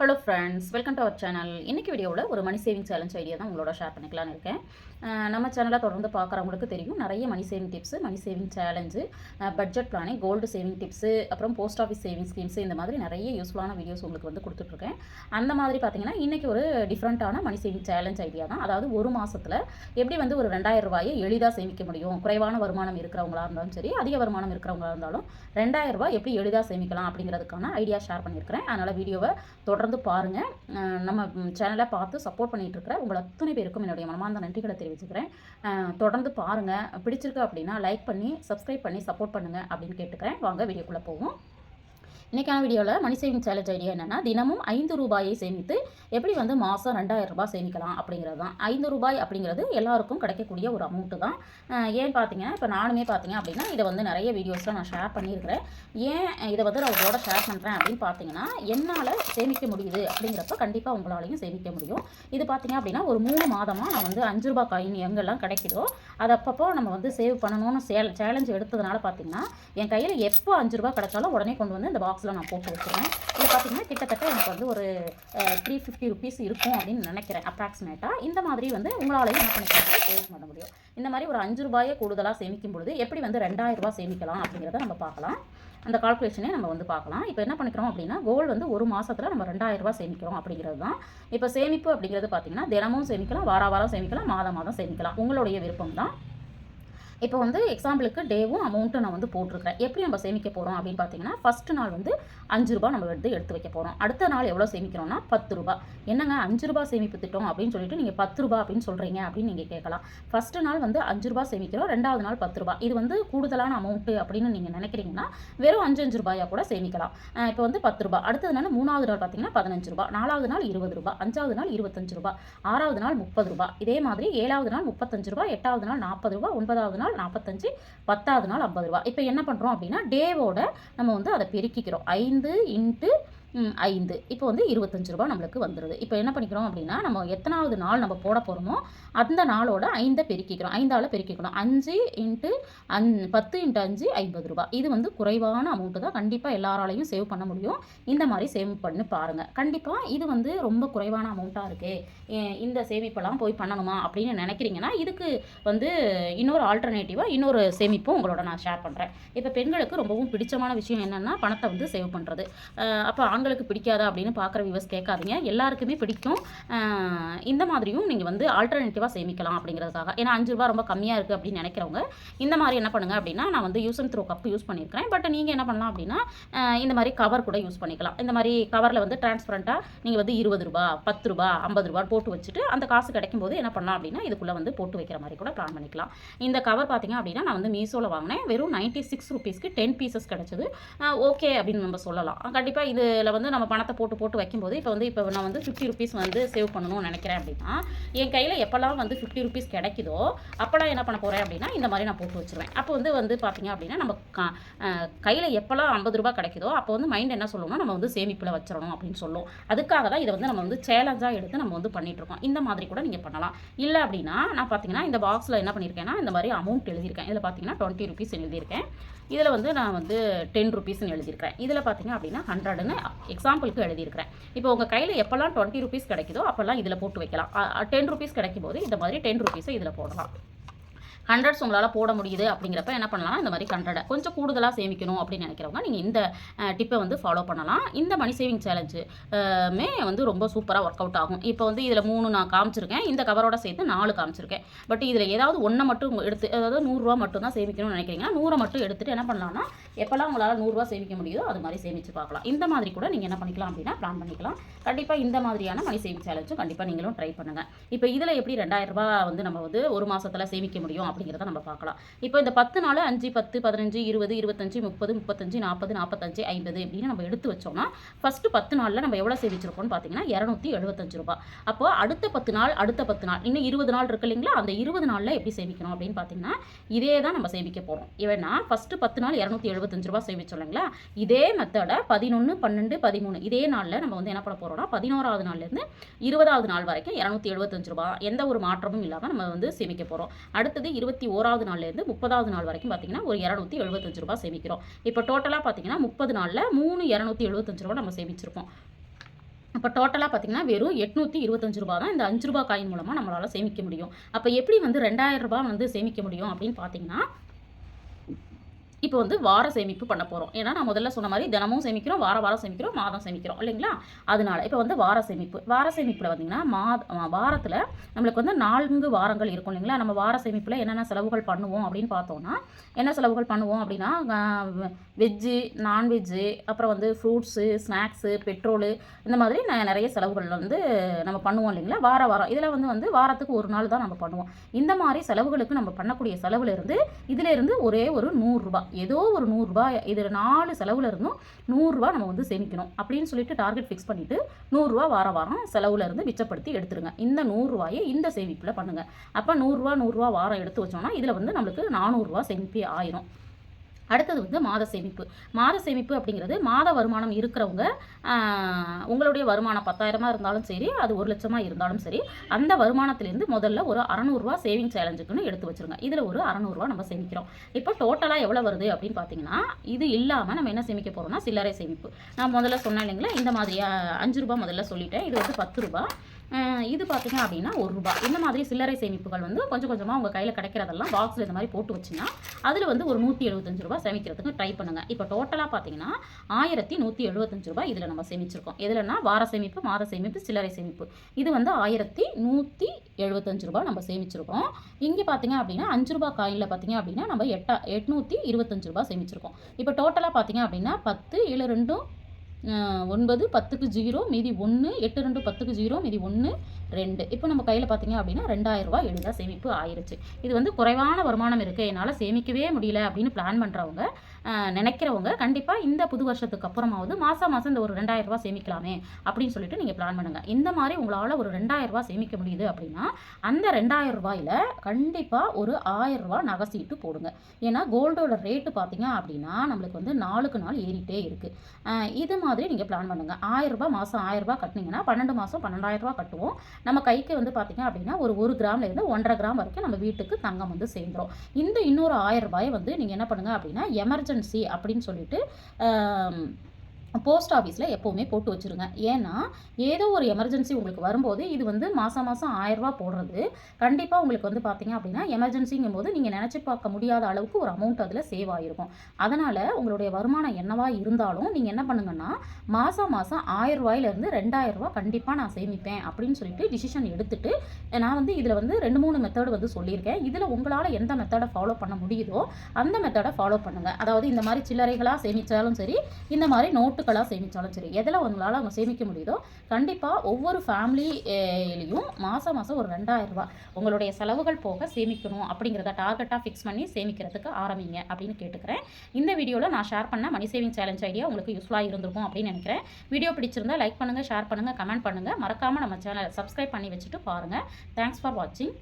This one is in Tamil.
Hello friends welcome to our channel இன்றைக்கி வீடியோவில் ஒரு மணி சேவிங் சேலஞ்ச் ஐடியா தான் உங்களோட ஷேர் பண்ணிக்கலாம்னு இருக்கேன். நம்ம சேனலை தொடர்ந்து பார்க்குறவங்களுக்கு தெரியும். நிறைய money saving tips money saving challenge budget planning gold saving tips அப்புறம் போஸ்ட் ஆஃபீஸ் சேவிங் ஸ்கீம்ஸ் இந்த மாதிரி நிறைய யூஸ்ஃபுல்லான வீடியோஸ் உங்களுக்கு வந்து கொடுத்துட்ருக்கேன். அந்த மாதிரி பார்த்தீங்கன்னா இன்றைக்கி ஒரு டிஃப்ரெண்ட்டான மணி சேவிங் சேலஞ்ச் ஐடியா தான். அதாவது ஒரு மாதத்தில் எப்படி வந்து ஒரு ரெண்டாயிரம் ரூபாயை எளிதாக சேமிக்க முடியும்? குறைவான வருமானம் இருக்கிறவங்களா இருந்தாலும் சரி அதிக வருமானம் இருக்கிறவங்களா இருந்தாலும் ரெண்டாயிரம் ரூபாய் எப்படி எளிதாக சேமிக்கலாம் அப்படிங்கிறதுக்கான ஐடியா ஷேர் பண்ணியிருக்கிறேன். அதனால் வீடியோவை தொடர்ந்து பாருங்கள் நம்ம சேனலை பார்த்து சப்போர்ட் பண்ணிட்டு இருக்கிற உங்கள் அத்தனை பேருக்கும் என்னுடைய மனமார்ந்த நன்றிகளை தெரிவிச்சுக்கிறேன். தொடர்ந்து பாருங்கள் பிடிச்சிருக்கு அப்படின்னா லைக் பண்ணி சப்ஸ்கிரைப் பண்ணி சப்போர்ட் பண்ணுங்கள் அப்படின்னு கேட்டுக்கிறேன். வாங்க வீடியோக்குள்ளே போவோம். இன்றைக்கான வீடியோவில் மணி சேவிங் சேலஞ்ச் ஐடியா என்னென்னா தினமும் ஐந்து ரூபாயை சேமித்து எப்படி வந்து மாதம் ரெண்டாயிரம் ரூபாய் சேமிக்கலாம் அப்படிங்கிறது தான் ஐந்து ரூபாய் அப்படிங்கிறது எல்லாருக்கும் கிடைக்கக்கூடிய ஒரு அமௌண்ட்டு தான். ஏன் பார்த்தீங்கன்னா இப்போ நானுமே பார்த்தீங்க அப்படின்னா இதை வந்து நிறைய வீடியோஸில் நான் ஷேர் பண்ணியிருக்கிறேன். ஏன் இதை வந்து நான் உங்களோட ஷேர் பண்ணுறேன் அப்படின்னு பார்த்தீங்கன்னா என்னால் சேமிக்க முடியுது அப்படிங்கிறப்ப கண்டிப்பாக உங்களாலையும் சேமிக்க முடியும். இது பார்த்தீங்க அப்படின்னா ஒரு மூணு மாதமாக நான் வந்து அஞ்சு ரூபாய் காயின் எங்கெல்லாம் கிடைக்குதோ அது அப்பப்போ நம்ம வந்து சேவ் பண்ணணும்னு சேல் சேலஞ்ச் எடுத்ததுனால பார்த்தீங்கன்னா என் கையில் எப்போ அஞ்சு ரூபாய் கிடைச்சாலும் உடனே கொண்டு வந்து இந்த பாக்ஸில் நான் போட்டு வச்சுருவேன் இது பார்த்தீங்கன்னா கிட்டத்தட்ட எனக்கு வந்து ஒரு த்ரீ ஃபிஃப்டி ருபீஸ் இருக்கும் அப்படின்னு நினைக்கிறேன் அப்ராக்சிமேட்டாக இந்த மாதிரி வந்து உங்களாலையும் என்ன பண்ணிக்கலாம் சேவ் பண்ண முடியும். இந்த மாதிரி ஒரு அஞ்சு ரூபாயை கூடுதலாக சேமிக்கும் பொழுது எப்படி வந்து ரெண்டாயிரம் ரூபா சேமிக்கலாம் அப்படிங்கிறத நம்ம பார்க்கலாம். அந்த கால்குலேஷனே நம்ம வந்து பார்க்கலாம். இப்போ என்ன பண்ணிக்கிறோம் அப்படின்னா கோல் வந்து ஒரு மாதத்தில் நம்ம ரெண்டாயிரரூபா சேமிக்கிறோம் அப்படிங்கிறது தான் இப்போ சேமிப்பு அப்படிங்கிறது பார்த்தீங்கன்னா தினமும் சேமிக்கலாம் வார வாரம் சேமிக்கலாம் மாதம் மாதம் சேமிக்கலாம். உங்களுடைய விருப்பம் தான் இப்போ வந்து எக்ஸாம்பிளுக்கு டேவும் அமௌண்ட்டும் நான் வந்து போட்டிருக்கிறேன். எப்படி நம்ம சேமிக்க போகிறோம் அப்படின்னு பார்த்தீங்கன்னா ஃபஸ்ட்டு நாள் வந்து அஞ்சு ரூபாய் நம்ம எடுத்து எடுத்து வைக்க போகிறோம் அடுத்த நாள் எவ்வளோ சேமிக்கிறோம்னா பத்து ரூபா என்னங்க அஞ்சு ரூபாய் சேமிப்பு திட்டம் அப்படின்னு சொல்லிட்டு நீங்கள் பத்து ரூபா அப்படின்னு சொல்கிறீங்க அப்படின்னு நீங்கள் கேட்கலாம். ஃபஸ்ட்டு நாள் வந்து அஞ்சு ரூபாய் சேமிக்கிறோம். ரெண்டாவது நாள் பத்து ரூபா இது வந்து கூடுதலான அமௌண்ட்டு அப்படின்னு நீங்கள் நினைக்கிறீங்கன்னா வெறும் அஞ்சு அஞ்சு ரூபாயா கூட சேமிக்கலாம். இப்போ வந்து பத்து ரூபா அடுத்தது நாள் மூணாவது நாள் பார்த்தீங்கன்னா பதினஞ்சு ரூபா நாலாவது நாள் இருபது ரூபா அஞ்சாவது நாள் இருபத்தஞ்சு ரூபா ஆறாவது நாள் முப்பது ரூபா இதே மாதிரி ஏழாவது நாள் முப்பத்தஞ்சு ரூபாய். எட்டாவது நாள் நாற்பது ரூபா ஒன்பதாவது நாள் நாற்பத்தஞ்சு பத்தாவது நாள் ஐம்பது ரூபா இப்போ என்ன பண்ணுறோம் அப்படின்னா டேவோட நம்ம வந்து அதை பெருக்கிக்கிறோம். ஐந்து ஐந்து இன்ட்டு ஐந்து. இப்போ வந்து இருபத்தஞ்சு ரூபாய் நம்மளுக்கு வந்துடுது இப்போ என்ன பண்ணிக்கிறோம் அப்படின்னா நம்ம எத்தனாவது நாள் நம்ம போட போகிறோமோ அந்த நாளோட ஐந்தை பெருக்கிக்கிறோம். ஐந்தால் பெருக்கிக்கணும். அஞ்சு இன்ட்டு அஞ் பத்து இன்ட்டு அஞ்சு ஐம்பது ரூபா இது வந்து குறைவான அமௌண்ட்டு தான். கண்டிப்பாக எல்லாராலையும் சேவ் பண்ண முடியும். இந்த மாதிரி சேவ் பண்ணி பாருங்கள் கண்டிப்பாக இது வந்து ரொம்ப குறைவான அமௌண்ட்டாக இருக்குது இந்த சேமிப்பெல்லாம் போய் பண்ணணுமா அப்படின்னு நினைக்கிறீங்கன்னா இதுக்கு வந்து இன்னொரு ஆல்டர்னேட்டிவாக இன்னொரு சேமிப்பும் உங்களோட நான் ஷேர் பண்ணுறேன் இப்போ பெண்களுக்கு ரொம்பவும் பிடிச்சமான விஷயம் என்னென்னா பணத்தை வந்து சேவ் பண்ணுறது அப்போ ஆண்களுக்கு பிடிக்காதா அப்படின்னு பார்க்குற வியூவர்ஸ் கேட்காதீங்க. எல்லாருக்குமே பிடிக்கும். இந்த மாதிரியும் நீங்கள் வந்து ஆல்டர்னேட்டிவாக சேமிக்கலாம் அப்படிங்கிறதுக்காக. ஏன்னா அஞ்சு ரூபா ரொம்ப கம்மியாக இருக்குது அப்படின்னு நினைக்கிறவங்க இந்த மாதிரி என்ன பண்ணுங்க அப்படின்னா நான் வந்து use and throw cup use பண்ணியிருக்கிறேன். பட் நீங்கள் என்ன பண்ணலாம் அப்படின்னா இந்த மாதிரி கவர் கூட யூஸ் பண்ணிக்கலாம். இந்த மாதிரி கவரில் வந்து டிரான்ஸ்பரண்ட்டாக நீங்கள் வந்து இருபது ரூபா பத்து ரூபா ஐம்பது ரூபா போட்டு வச்சுட்டு அந்த காசு கிடைக்கும் போது என்ன பண்ணலாம் அப்படின்னா இதுக்குள்ளே வந்து போட்டு வைக்கிற மாதிரி கூட பிளான் பண்ணிக்கலாம். இந்த கவர் பார்த்தீங்க அப்படின்னா நான் வந்து மீஷோவில் வாங்கினேன். வெறும் நைன்ட்டி சிக்ஸ் ருபீஸ்க்கு டென் பீசஸ் கிடச்சிது. ஓகே அப்படின்னு நம்ம சொல்லலாம். கண்டிப்பாக இதில் வந்து நம்ம பணத்தை போட்டு போட்டு வைக்கும்போது இப்போ வந்து இப்போ நான் வந்து ஃபிஃப்டி ருபீஸ் வந்து சேவ் பண்ணணும்னு நினைக்கிறேன் அப்படின்னா என் கையில் எப்போல்லாம் வந்து ஃபிஃப்டி ருபீஸ் கிடைக்குதோ அப்போல்லாம் என்ன பண்ண போகிறேன் அப்படின்னா இந்த மாதிரி நான் போட்டு வச்சிருவேன். அப்போ வந்து வந்து பார்த்தீங்க அப்படின்னா நம்ம கையில் எப்போல்லாம் ஐம்பது ரூபா கிடைக்குதோ அப்போ வந்து மைண்ட் என்ன சொல்லணும்னா நம்ம வந்து சேமிப்பில் வச்சிடணும் அப்படின்னு சொல்லும். அதுக்காக தான் இதை வந்து நம்ம வந்து சேலஞ்சாக எடுத்து நம்ம வந்து பண்ணிகிட்ருக்கோம் இந்த மாதிரி கூட நீங்கள் பண்ணலாம். இல்லை அப்படின்னா நான் பார்த்தீங்கன்னா இந்த பாக்ஸில் என்ன பண்ணியிருக்கேன்னா இந்த மாதிரி அமௌண்ட் எழுதியிருக்கேன். இதில் பார்த்தீங்கன்னா டுவெண்ட்டி ருபீஸ் எழுதியிருக்கேன். இதில் வந்து நான் வந்து டென் ருபீஸ்னு எழுதியிருக்கிறேன் இதில் பார்த்தீங்க அப்படின்னா ஹண்ட்ரடுன்னு எக்ஸாம்பிளுக்கு எழுதியிருக்கிறேன். இப்போ உங்கள் கையில் எப்போல்லாம் டுவெண்ட்டி ருபீஸ் கிடைக்குதோ அப்போல்லாம் இதில் போட்டு வைக்கலாம். டென் ருபீஸ் கிடைக்கும் போது இந்த மாதிரி டென் ருபீஸை இதில் போடலாம். ஹண்ட்ரட்ஸ் உங்களால் போட முடியுது அப்படிங்கிறப்ப என்ன பண்ணலாம்? இந்த மாதிரி ஹண்ட்ரடை கொஞ்சம் கூடுதலாக சேமிக்கணும் அப்படின்னு நினைக்கிறவங்க நீங்கள் இந்த டிப்பை வந்து ஃபாலோ பண்ணலாம். இந்த மணி சேவிங் சேலஞ்சு மே வந்து ரொம்ப சூப்பராக ஒர்க் அவுட் ஆகும். இப்போ வந்து இதில் மூணு நான் காமிச்சிருக்கேன். இந்த கவரோட சேர்த்து நாலு காமிச்சிருக்கேன். பட் இதில் ஏதாவது ஒன்றை மட்டும் எடுத்து அதாவது நூறுரூவா மட்டும் தான் சேமிக்கணும்னு நினைக்கிறீங்கன்னா நூறை மட்டும் எடுத்துகிட்டு என்ன பண்ணலாம்னா எப்போல்லாம் உங்களால் நூறுரூவா சேமிக்க முடியுதோ அது மாதிரி சேமித்து பார்க்கலாம். இந்த மாதிரி கூட நீங்கள் என்ன பண்ணிக்கலாம் அப்படின்னா பிளான் பண்ணிக்கலாம். கண்டிப்பாக இந்த மாதிரியான மணி சேவிங் சேலஞ்சும் கண்டிப்பாக நீங்களும் ட்ரை பண்ணுங்கள் இப்போ இதில் எப்படி ரெண்டாயிரம் ரூபா வந்து நம்ம வந்து ஒரு மாதத்தில் சேமிக்க முடியும் அப்படிங்கிறத நம்ம பார்க்கலாம். இப்போ இந்த பத்து நாள் அஞ்சு பத்து பதினஞ்சு இருபது இருபத்தஞ்சு முப்பது முப்பத்தஞ்சு நாற்பது நாற்பத்தஞ்சு ஐம்பது அப்படின்னு நம்ம எடுத்து வச்சோம்னா ஃபஸ்ட்டு பத்து நாளில் நம்ம எவ்வளோ சேமிச்சிருக்கோம்னு பார்த்தீங்கன்னா இரநூத்தி எழுபத்தஞ்சு ரூபா அப்போ அடுத்த பத்து நாள் அடுத்த பத்து நாள் இன்னும் இருபது நாள் இருக்கு இல்லைங்களா? அந்த இருபது நாளில் எப்படி சேமிக்கணும் அப்படின்னு பார்த்தீங்கன்னா இதே தான் நம்ம சேமிக்க போகிறோம் ஏன்னா ஃபஸ்ட்டு பத்து நாள் இரநூத்தி எழுபத்தஞ்சு ரூபா சேமிச்சோம் இல்லைங்களா? இதே மெத்தடை பதினொன்று பன்னெண்டு பதிமூணு இதே நாளில் நம்ம வந்து என்ன பண்ண போகிறோம்னா பதினோராவது நாள்லேருந்து இருபதாவது நாள் வரைக்கும் இரநூத்தி எழுபத்தஞ்சு ரூபா எந்த ஒரு மாற்றமும் இல்லாமல் நம்ம வந்து சேமிக்க போகிறோம் அடுத்தது இருபத்தி ஓராவது நாள்லேருந்து முப்பதாவது நாள் வரைக்கும் பார்த்தீங்கன்னா ஒரு இரநூத்தி எழுபத்தஞ்சு ரூபாய் சேமிக்கிறோம். இப்போ டோட்டலாக பார்த்தீங்கன்னா முப்பது நாளில் மூணு இரநூத்தி எழுபத்தஞ்சு ரூபா நம்ம சேமிச்சிருப்போம் அப்போ டோட்டலாக பார்த்தீங்கன்னா வெறும் எட்நூற்றி இருபத்தஞ்சு ரூபா தான் இந்த அஞ்சு ரூபா காயின் மூலமாக நம்மளால் சேமிக்க முடியும். அப்போ எப்படி வந்து ரெண்டாயிரம் ரூபா வந்து சேமிக்க முடியும் அப்படின்னு பார்த்தீங்கன்னா இப்போ வந்து வார சேமிப்பு பண்ண போகிறோம் ஏன்னா நான் முதல்ல சொன்ன மாதிரி தினமும் சேமிக்கிறோம் வார வாரம் சேமிக்கிறோம் மாதம் சேமிக்கிறோம் இல்லைங்களா? அதனால இப்போ வந்து வார சேமிப்பு. வார சேமிப்பில் பார்த்திங்கன்னா மாத வாரத்தில் நம்மளுக்கு வந்து நான்கு வாரங்கள் இருக்கும் இல்லைங்களா? நம்ம வார சேமிப்பில் என்னென்ன செலவுகள் பண்ணுவோம் அப்படின்னு பார்த்தோம்னா என்ன செலவுகள் பண்ணுவோம் அப்படின்னா வெஜ்ஜு நான்வெஜ்ஜு அப்புறம் வந்து ஃப்ரூட்ஸு ஸ்நாக்ஸு பெட்ரோலு இந்த மாதிரி ந- நிறைய செலவுகள் வந்து நம்ம பண்ணுவோம் இல்லைங்களா? வார வாரம். இதில் வந்து வந்து வாரத்துக்கு ஒரு நாள் தான் நம்ம பண்ணுவோம். இந்த மாதிரி செலவுகளுக்கு நம்ம பண்ணக்கூடிய செலவுலேருந்து இதிலேருந்து ஒரே ஒரு நூறுரூபா ஏதோ ஒரு நூறுரூபா இதில் நாலு செலவுல இருந்தும் நூறுரூவா நம்ம வந்து சேமிக்கணும். அப்படின்னு சொல்லிட்டு டார்கெட் ஃபிக்ஸ் பண்ணிவிட்டு நூறுரூவா வார வாரம் செலவில் இருந்து மிச்சப்படுத்தி எடுத்துருங்க. இந்த நூறுரூவாயை இந்த சேமிப்பில் பண்ணுங்க. அப்போ நூறுரூவா நூறுரூவா வாரம் எடுத்து வச்சோம்னா இதில் வந்து நம்மளுக்கு நானூறுரூவா சேமிப்பே ஆயிரும். அடுத்தது வந்து மாத சேமிப்பு. மாத சேமிப்பு அப்படிங்கிறது மாத வருமானம் இருக்கிறவங்க உங்களுடைய வருமானம் பத்தாயிரமாக இருந்தாலும் சரி அது ஒரு லட்சமாக இருந்தாலும் சரி அந்த வருமானத்திலேருந்து முதல்ல ஒரு அறநூறுவா சேவிங் சேலஞ்சுக்குன்னு எடுத்து வச்சிருங்க. இதில் ஒரு அறநூறுவா நம்ம சேமிக்கிறோம். இப்போ டோட்டலாக எவ்வளோ வருது அப்படின்னு பார்த்தீங்கன்னா இது இல்லாமல் நம்ம என்ன சேமிக்க போகிறோம்னா சில்லறை சேமிப்பு. நான் முதல்ல சொன்னேன் இல்லைங்களா இந்த மாதிரி அஞ்சு ரூபாய் முதல்ல சொல்லிட்டேன். இது வந்து பத்து ரூபா. இது பார்த்தீங்க அப்படின்னா ஒரு ரூபாய் இந்த மாதிரி சில்லறை சேமிப்புகள் வந்து கொஞ்சம் கொஞ்சமாக உங்கள் கையில் கிடைக்கிறதெல்லாம் பாக்ஸில் இந்த மாதிரி போட்டு வச்சிங்கன்னா அதில் வந்து ஒரு நூற்றி எழுபத்தஞ்சு ரூபா சேமிக்கிறதுக்கு ட்ரை பண்ணுங்கள் இப்போ டோட்டலாக பார்த்தீங்கன்னா ஆயிரத்தி நூற்றி எழுபத்தஞ்சு ரூபாய் இதில் நம்ம சேமிச்சிருக்கோம். எதுலன்னா வார சேமிப்பு மாத சேமிப்பு சில்லறை சேமிப்பு. இது வந்து ஆயிரத்தி நூற்றி எழுபத்தஞ்சு ரூபாய் நம்ம சேமிச்சிருக்கோம். இங்கே பார்த்தீங்க அப்படின்னா அஞ்சு ரூபா காயினில் பார்த்தீங்க அப்படின்னா நம்ம எட்டா எட்நூற்றி இருபத்தஞ்சு ரூபா சேமிச்சிருக்கோம். இப்போ டோட்டலாக பார்த்தீங்க அப்படின்னா பத்து ஏழு ரெண்டும் ஒன்பது பத்துக்கு ஜீரோ மீதி ஒன்று எட்டு ரெண்டு பத்துக்கு ஜீரோ மீதி ஒன்று ரெண்டு. இப்போ நம்ம கையில் பார்த்தீங்க அப்படின்னா ரெண்டாயிரம் எளிதாக சேமிப்பு ஆயிடுச்சு இது வந்து குறைவான வருமானம் இருக்குது என்னால் சேமிக்கவே முடியல அப்படின்னு பிளான் பண்ணுறவங்க நினைக்கிறவங்க கண்டிப்பாக இந்த புது வருஷத்துக்கு அப்புறமாவது மாதம் மாதம் இந்த ஒரு ரெண்டாயிரரூபா சேமிக்கலாமே அப்படின்னு சொல்லிட்டு நீங்கள் பிளான் பண்ணுங்கள் இந்த மாதிரி உங்களால் ஒரு ரெண்டாயிரரூபா சேமிக்க முடியுது அப்படின்னா அந்த ரெண்டாயிரம் ரூபாயில் கண்டிப்பாக ஒரு ஆயிரம் ரூபாய் நகை சீட்டு போடுங்க. ஏன்னா கோல்டோட ரேட்டு பார்த்தீங்க அப்படின்னா நம்மளுக்கு வந்து நாளுக்கு நாள் ஏறிட்டே இருக்குது இது மாதிரி நீங்கள் பிளான் பண்ணுங்கள் ஆயிரம் ரூபாய் மாதம் ஆயிரம் ரூபாய் கட்டினீங்கன்னா பன்னெண்டு மாதம் பன்னெண்டாயிரம் ரூபாய் கட்டுவோம். நம்ம கைக்கு வந்து பார்த்திங்க அப்படின்னா ஒரு ஒரு கிராம்ல இருந்து ஒன்றரை கிராம் வரைக்கும் நம்ம வீட்டுக்கு தங்கம் வந்து சேர்ந்துரும். இந்த இன்னொரு ஆயிரம் ரூபாயை வந்து நீங்கள் என்ன பண்ணுங்கள் அப்படின்னா எமர்ஜென்சி அப்படின்னு சொல்லிட்டு போஸ்ட் ஆஃபீஸில் எப்போவுமே போட்டு வச்சுருங்க. ஏன்னா ஏதோ ஒரு எமர்ஜென்சி உங்களுக்கு வரும்போது இது வந்து மாதம் மாதம் ஆயிரரூபா போடுறது. கண்டிப்பாக உங்களுக்கு வந்து பார்த்தீங்க அப்படின்னா எமர்ஜென்சிங்கும் போது நீங்கள் நினச்சி பார்க்க முடியாத அளவுக்கு ஒரு அமௌண்ட் அதில் சேவ் ஆகிருக்கும் அதனால் உங்களுடைய வருமானம் என்னவாக இருந்தாலும் நீங்கள் என்ன பண்ணுங்கன்னா மாதம் மாதம் ஆயிரம் ரெண்டாயிரரூபா கண்டிப்பாக நான் சேமிப்பேன் அப்படின்னு சொல்லிட்டு டிசிஷன் எடுத்துட்டு நான் வந்து இதில் வந்து ரெண்டு மூணு மெத்தடு வந்து சொல்லியிருக்கேன். இதில் உங்களால் எந்த மெத்தடை ஃபாலோ பண்ண முடியுதோ அந்த மெத்தடை ஃபாலோ பண்ணுங்கள் அதாவது இந்த மாதிரி சில்லறைகளாக சேமித்தாலும் சரி இந்த மாதிரி நோட்டுகளாக சேமித்தாலும் சரி எதில் அவங்களால அவங்க சேமிக்க முடியுதோ கண்டிப்பாக ஒவ்வொரு ஃபேமிலிலையும் மாதம் மாதம் ஒரு ரெண்டாயிரரூபா உங்களுடைய செலவுகள் போக சேமிக்கணும் அப்படிங்கிறத டார்கெட்டாக ஃபிக்ஸ் பண்ணி சேமிக்கிறதுக்கு ஆரம்பிங்க அப்படின்னு கேட்டுக்கிறேன். இந்த வீடியோவில் நான் ஷேர் பண்ண மணி சேவிங் சேலஞ்ச் ஐடியா உங்களுக்கு யூஸ்ஃபுல்லாக இருந்திருக்கும் அப்படின்னு நினைக்கிறேன். வீடியோ பிடிச்சிருந்தா லைக் பண்ணுங்கள் ஷேர் பண்ணுங்கள் கமெண்ட் பண்ணுங்கள் மறக்காமல் நம்ம சேனலை சப்ஸ்கிரைப் பண்ணி வச்சுட்டு பாருங்கள் தேங்க்ஸ் ஃபார் வாட்சிங்